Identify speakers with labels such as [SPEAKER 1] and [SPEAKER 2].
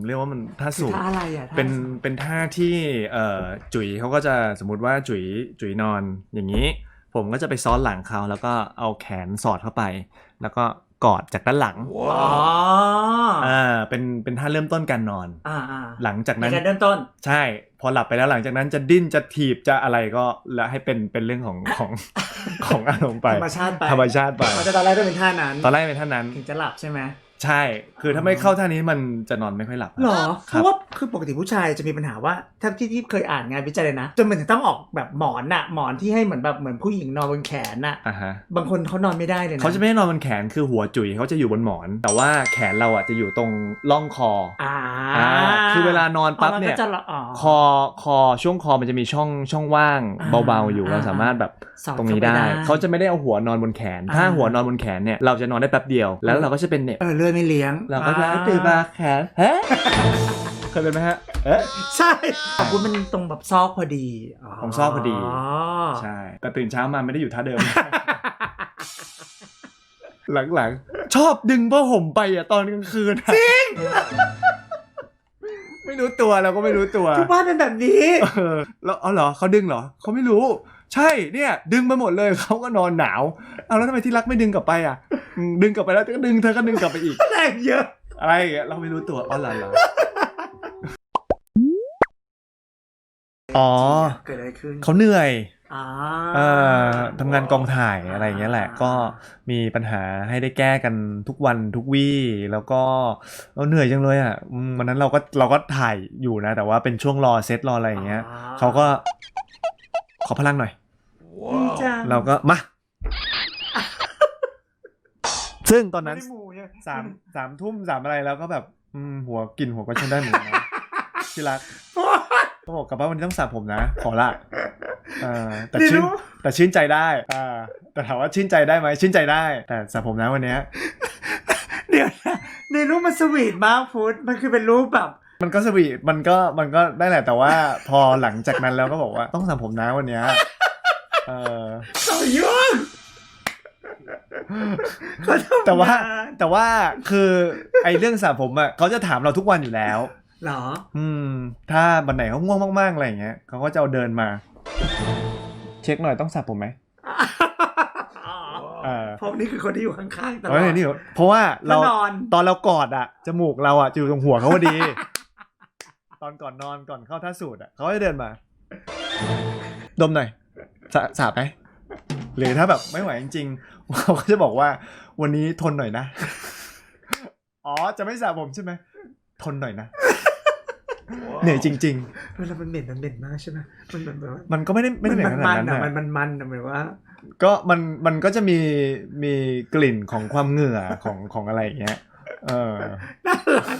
[SPEAKER 1] ผมเรียกว่ามันท่า
[SPEAKER 2] คือ
[SPEAKER 1] สูบ
[SPEAKER 2] ท่าอะไรอะท่า
[SPEAKER 1] เป็นเป็นท่าที่เอ่อจุ๋ยเขาก็จะสมมติว่าจุ๋ยจุ๋ยนอนอย่างนี้ ผมก็จะไปซ้อนหลังเขาแล้วก็เอาแขนสอดเข้าไป แล้วก็กอดจากด้านหลัง
[SPEAKER 2] อ๋อ
[SPEAKER 1] อ่าเป็นเป็นท่าเริ่มต้นการนอน
[SPEAKER 2] อ่าอ่า
[SPEAKER 1] หลังจาก
[SPEAKER 2] ใน
[SPEAKER 1] นั้น
[SPEAKER 2] การเริ่มต้น
[SPEAKER 1] ใช่ พอหลับไปแล้วหลังจากนั้นจะดิ้นจะถีบจะอะไรก็แล้วให้เป็นเป็นเรื่องของของของอารมณ์ไป
[SPEAKER 2] ธรรมชาติไป
[SPEAKER 1] ธรรมชาติไป
[SPEAKER 2] เขาจะตอนแรกต้องเป็นท่านั้น
[SPEAKER 1] ตอนแรกเป็นท่านั้น
[SPEAKER 2] ถึงจะหลับใช่ไหม
[SPEAKER 1] ใช่ คือถ้าไม่เข้าท่านี้มันจะนอนไม่ค่อยหลับ
[SPEAKER 2] หรอ
[SPEAKER 1] ค
[SPEAKER 2] เพ
[SPEAKER 1] รับ
[SPEAKER 2] ราะว่า คือปกติผู้ชายจะมีปัญหาว่าถ้าที่ที่เคยอ่านงานวิจัยเลยนะจนมันถึงต้องออกแบบหมอนน่ะหมอนที่ให้เหมือนแบบเหมือนผู้หญิงนอนบนแขนน่ะ
[SPEAKER 1] อ่าฮะ
[SPEAKER 2] บางคนเขานอนไม่ได้เลยนะ
[SPEAKER 1] เขาจะไม่ได้นอนบนแขนคือหัวจุ๋ยเขาจะอยู่บนหมอน แต่ว่าแขนเราอะจะอยู่ตรงร่องคอ
[SPEAKER 2] อ่า
[SPEAKER 1] อ่าคือเวลานอนปั๊บเนี่ย
[SPEAKER 2] อ๋อมัก็จะละอ๋อ
[SPEAKER 1] คอคอช่วงคอมันจะมีช่องช่องว่าง
[SPEAKER 2] อ่า
[SPEAKER 1] เบาๆอยู่
[SPEAKER 2] อ่า
[SPEAKER 1] เราสามารถแบบ
[SPEAKER 2] สอด
[SPEAKER 1] ตรงนี้
[SPEAKER 2] เข้าไป
[SPEAKER 1] ได้
[SPEAKER 2] ได้
[SPEAKER 1] เขาจะไม่ได้เอาหัวนอนบนแขน ถ้า
[SPEAKER 2] อ่า
[SPEAKER 1] หัวนอนบนแขนเนี่ยเราจะนอนได้แป๊บเดียวแล้วเราก็จะเป็นเหน็บ
[SPEAKER 2] เออเลื่อยไม่เลี้ยง
[SPEAKER 1] เราก็จะ
[SPEAKER 2] อ่
[SPEAKER 1] ตื่นมาแขนเฮ้ เคยเป็นไหมฮะ เอ๊ะ
[SPEAKER 2] ใช่ของคุณมันตรงแบบซอกพอดี
[SPEAKER 1] ของซอกพอดี
[SPEAKER 2] อ๋อ
[SPEAKER 1] ใช่ แต่ตื่นเช้ามาไม่ได้อยู่ท่าเดิม หลังๆ ชอบดึงผ้าห่มไปอะตอนกลางคืนจริง ไม่รู้ตัวเราก็ไม่รู้ตัว
[SPEAKER 2] ทุกบ้านเป็นแบบนี้
[SPEAKER 1] เออแล้วเอาเหรอเขาดึงเหรอเขาไม่รู้ ใช่เนี่ย ดึงไปหมดเลยเขาก็นอนหนาวเอาแล้วทำไมที่รักไม่ดึงกลับไปอะอืมดึงกลับไปแล้วก็ดึงเธอก็ดึงกลับไปอีก
[SPEAKER 2] แรงเยอะ
[SPEAKER 1] อะไรอย่างเงี้ยเราไม่รู้ตัวอ๋อเหรอเหรอ อ๋อ
[SPEAKER 2] เกิดอะไรขึ้น
[SPEAKER 1] เขาเหนื่อย
[SPEAKER 2] อ่า
[SPEAKER 1] เอ่อทำงานกองถ่ายอะไรอย่างเงี้ยแหละ ก็มีปัญหาให้ได้แก้กันทุกวันทุกวี่แล้วก็เราเหนื่อยจังเลยอะอืมวันนั้นเราก็เราก็ถ่ายอยู่นะ แต่ว่าเป็นช่วงรอเซตรออะไรอย่างเงี้ยเขาก็ ขอพลังหน่อย
[SPEAKER 2] ดีจัง
[SPEAKER 1] เราก็มาซึ่งตอน
[SPEAKER 2] ไม่
[SPEAKER 1] นั้น
[SPEAKER 2] ได้หมูเนี่ย
[SPEAKER 1] สามสามทุ่มสามอะไรแล้วก็แบบอืมหัวกินหัวก็ใช้ได้เหมือนกันนะที่รัก ก็บอกกลับบ้านวันนี้ต้องสระผมนะ ขอละเออแต่
[SPEAKER 2] นี่
[SPEAKER 1] ชื่น
[SPEAKER 2] รู้
[SPEAKER 1] แต่ชื่นใจได้อ่าแต่ถามว่าชื่นใจได้ไหมชื่นใจได้ แต่สระผมนะวันเนี้ย
[SPEAKER 2] เดี๋ยวนะในรูปมันสวีทมากพุทธมันคือเป็นรูปแบบ
[SPEAKER 1] มันก็สวีทมันก็มันก็ได้แหละแต่ว่าพอหลังจากนั้นแล้วก็บอกว่าต้องสระผมนะวันเนี้ยเออ
[SPEAKER 2] เขายุ่งเขาทำ
[SPEAKER 1] แต่ว่า
[SPEAKER 2] งน
[SPEAKER 1] แต่ว่าคือไอ้เรื่องสระผมอะเขาจะถามเราทุกวันอยู่แล้ว
[SPEAKER 2] เหรอ
[SPEAKER 1] อืม ถ้าวันไหนเขาง่วงมากๆอะไรอย่างเงี้ยเขาก็จะเอาเดินมา เช็คหน่อยต้องสระผมไหม
[SPEAKER 2] อ๋อ
[SPEAKER 1] เออ
[SPEAKER 2] เพราะนี่คือคนที่อยู่ข้างๆตล
[SPEAKER 1] เพ
[SPEAKER 2] อ
[SPEAKER 1] ราะ
[SPEAKER 2] ด
[SPEAKER 1] ว่านี่เพราะว่าเรา
[SPEAKER 2] เขานอน
[SPEAKER 1] ตอนเรากอดอะจมูกเราอะจะอยู่ตรงหัวเขาพอดี ตอนก่อนนอนก่อนเข้าท่าสูตรอะเขาก็จะเดินมา ดมหน่อยสระสระไหมหรือถ้าแบบไม่ไหวจริงๆเขาก็จะบอกว่า วันนี้ทนหน่อยนะ อ๋อจะไม่สระผมใช่ไหมทนหน่อยนะ เหนื่อยจริงๆ
[SPEAKER 2] เวลามันเหม็นมันเหม็นมากใช่ไหมมันแบบว่า
[SPEAKER 1] มันก็ไม่ได้ไม่ได้เหมือนขนาดนั้น
[SPEAKER 2] อะ
[SPEAKER 1] นะ
[SPEAKER 2] มันมันมันอะหมายว่า
[SPEAKER 1] ก็มันมันก็จะมีมีกลิ่นของความเหงื่อของของอะไรอย่างเงี้ยเออ
[SPEAKER 2] น่ารัก